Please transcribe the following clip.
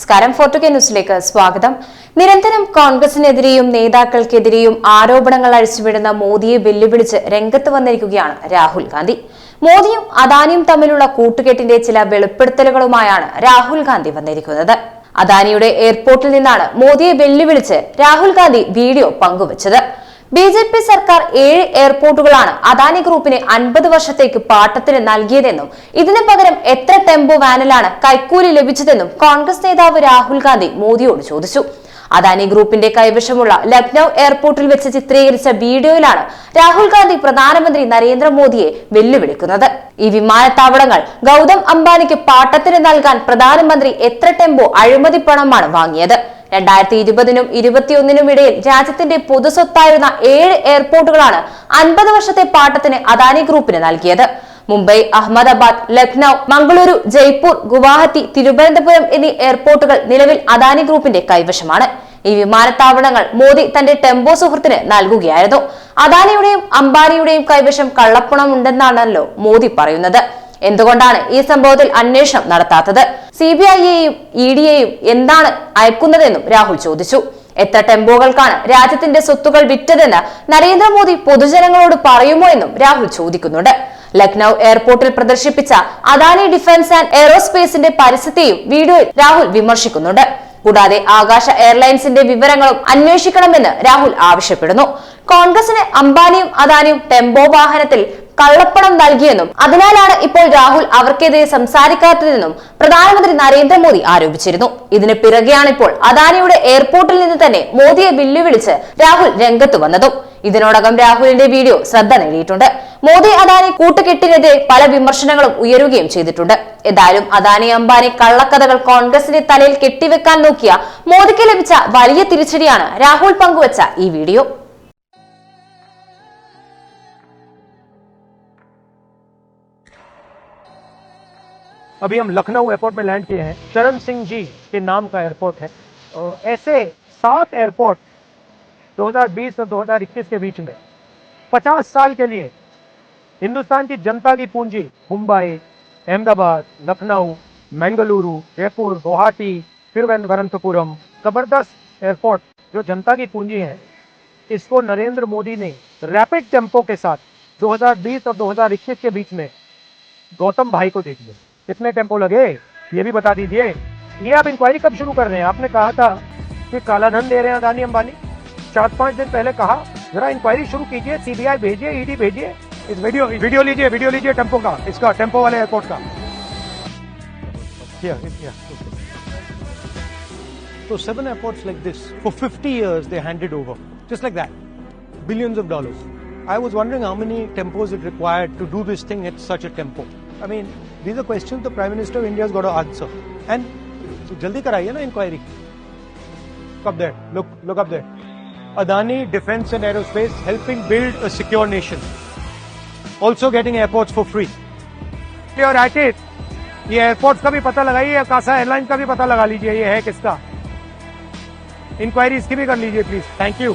നമസ്കാരം. ഫോർട്ടു കെ ന്യൂസിലേക്ക് സ്വാഗതം. നിരന്തരം കോൺഗ്രസിനെതിരെയും നേതാക്കൾക്കെതിരെയും ആരോപണങ്ങൾ അഴിച്ചുവിടുന്ന മോദിയെ വെല്ലുവിളിച്ച് രംഗത്ത് വന്നിരിക്കുകയാണ് രാഹുൽ ഗാന്ധി. മോദിയും അദാനിയും തമ്മിലുള്ള കൂട്ടുകെട്ടിന്റെ ചില വെളിപ്പെടുത്തലുകളുമായാണ് രാഹുൽ ഗാന്ധി വന്നിരിക്കുന്നത്. അദാനിയുടെ എയർപോർട്ടിൽ നിന്നാണ് മോദിയെ വെല്ലുവിളിച്ച് രാഹുൽ ഗാന്ധി വീഡിയോ പങ്കുവച്ചത്. ബി ജെ പി സർക്കാർ ഏഴ് എയർപോർട്ടുകളാണ് അദാനി ഗ്രൂപ്പിന് അൻപത് വർഷത്തേക്ക് പാട്ടത്തിന് നൽകിയതെന്നും ഇതിന് പകരം എത്ര ടെമ്പോ വാനിലാണ് കൈക്കൂലി ലഭിച്ചതെന്നും കോൺഗ്രസ് നേതാവ് രാഹുൽ ഗാന്ധി മോദിയോട് ചോദിച്ചു. അദാനി ഗ്രൂപ്പിന്റെ കൈവശമുള്ള ലക്നൌ എയർപോർട്ടിൽ വെച്ച് ചിത്രീകരിച്ച വീഡിയോയിലാണ് രാഹുൽ ഗാന്ധി പ്രധാനമന്ത്രി നരേന്ദ്രമോദിയെ വെല്ലുവിളിക്കുന്നത്. ഈ വിമാനത്താവളങ്ങൾ ഗൗതം അംബാനിക്ക് പാട്ടത്തിന് നൽകാൻ പ്രധാനമന്ത്രി എത്ര ടെമ്പോ അഴിമതി പണമാണ് വാങ്ങിയത്? രണ്ടായിരത്തി ഇരുപതിനും ഇരുപത്തിയൊന്നിനും ഇടയിൽ രാജ്യത്തിന്റെ പൊതുസ്വത്തായിരുന്ന ഏഴ് എയർപോർട്ടുകളാണ് അൻപത് വർഷത്തെ പാട്ടത്തിന് അദാനി ഗ്രൂപ്പിന് നൽകിയത്. മുംബൈ അഹമ്മദാബാദ് ലക്നൌ മംഗളൂരു ജയ്പൂർ ഗുവാഹത്തി തിരുവനന്തപുരം എന്നീ എയർപോർട്ടുകൾ നിലവിൽ അദാനി ഗ്രൂപ്പിന്റെ കൈവശമാണ്. ഈ വിമാനത്താവളങ്ങൾ മോദി തന്റെ ടെമ്പോ സുഹൃത്തിന് നൽകുകയായിരുന്നു. അദാനിയുടെയും അംബാനിയുടെയും കൈവശം കള്ളപ്പണം ഉണ്ടെന്നാണല്ലോ മോദി പറയുന്നത്. എന്തുകൊണ്ടാണ് ഈ സംഭവത്തിൽ അന്വേഷണം നടത്താത്തത്? സി ബി ഐയെയും ഇ ഡിയെയും എന്താണ് അയക്കുന്നതെന്നും രാഹുൽ ചോദിച്ചു. എത്ര ടെമ്പോകൾക്കാണ് രാജ്യത്തിന്റെ സ്വത്തുകൾ വിറ്റതെന്ന് നരേന്ദ്രമോദി പൊതുജനങ്ങളോട് പറയുമോ എന്നും രാഹുൽ ചോദിക്കുന്നുണ്ട്. ലക്നൌ എയർപോർട്ടിൽ പ്രദർശിപ്പിച്ച അദാനി ഡിഫൻസ് ആൻഡ് എയറോസ്പേസിന്റെ പരസ്യത്തെയും വീഡിയോയിൽ രാഹുൽ വിമർശിക്കുന്നുണ്ട്. കൂടാതെ ആകാശ എയർലൈൻസിന്റെ വിവരങ്ങളും അന്വേഷിക്കണമെന്ന് രാഹുൽ ആവശ്യപ്പെടുന്നു. കോൺഗ്രസിന് അംബാനിയും അദാനിയും ടെമ്പോ വാഹനത്തിൽ കള്ളപ്പണം നൽകിയെന്നും അതിനാലാണ് ഇപ്പോൾ രാഹുൽ അവർക്കെതിരെ സംസാരിക്കാത്തതെന്നും പ്രധാനമന്ത്രി നരേന്ദ്രമോദി ആരോപിച്ചിരുന്നു. ഇതിന് പിറകെയാണ് ഇപ്പോൾ അദാനിയുടെ എയർപോർട്ടിൽ നിന്ന് തന്നെ മോദിയെ വെല്ലുവിളിച്ച് രാഹുൽ രംഗത്ത് വന്നതും. ഇതിനോടകം രാഹുലിന്റെ വീഡിയോ ശ്രദ്ധ നേടിയിട്ടുണ്ട്. മോദി അദാനി കൂട്ടുകെട്ടിനെതിരെ പല വിമർശനങ്ങളും ഉയരുകയും ചെയ്തിട്ടുണ്ട്. എന്തായാലും അദാനി അംബാനി കള്ളക്കഥകൾ കോൺഗ്രസിന്റെ തലയിൽ കെട്ടിവെക്കാൻ നോക്കിയ മോദിക്ക് ലഭിച്ച വലിയ തിരിച്ചടിയാണ് രാഹുൽ പങ്കുവച്ച ഈ വീഡിയോ. अभी हम लखनऊ एयरपोर्ट में लैंड किए हैं। चरण सिंह जी के नाम का एयरपोर्ट है। और ऐसे सात एयरपोर्ट 2020 और 2021 के बीच में। 50 साल के लिए हिंदुस्तान की जनता की पूंजी मुंबई, अहमदाबाद, लखनऊ बेंगलुरु जयपुर, गुवाहाटी, तिरुवनंतपुरम ज़बरदस्त एयरपोर्ट जो जनता की पूंजी है। इसको नरेंद्र मोदी ने रैपिड टेंपो के साथ 2020 और 2021 के बीच में गौतम भाई को दे दिए कितने टेंपो लगे? ये भी बता दीजिए। ये आप इंक्वायरी कब शुरू कर रहे हैं? आपने कहा था कि काला धन दे रहे हैं अदानी अंबानी। चार पाँच दिन पहले कहा। जरा इंक्वायरी शुरू कीजिए सीबीआई भेजिए ईडी भेजिए। इस वीडियो वीडियो लीजिए वीडियो लीजिए टेंपो का, इसका, टेंपो वाले एयरपोर्ट का। तो seven airports like this for 50 years they handed over just like that billions of dollar I was wondering how many tempos it required to do this thing it such a tempo I mean, these are questions the Prime Minister of India has got to answer. And so jaldi karaiye na inquiry. Look up there. Look, look up there. Adani Defense and Aerospace helping build a secure nation. Also getting airports for free. You're at it. ये airports का भी पता लगाइए Kasa airlines का भी पता लगा लीजिए ये है किसका इंक्वायरी इसकी भी कर लीजिए प्लीज़ थैंक यू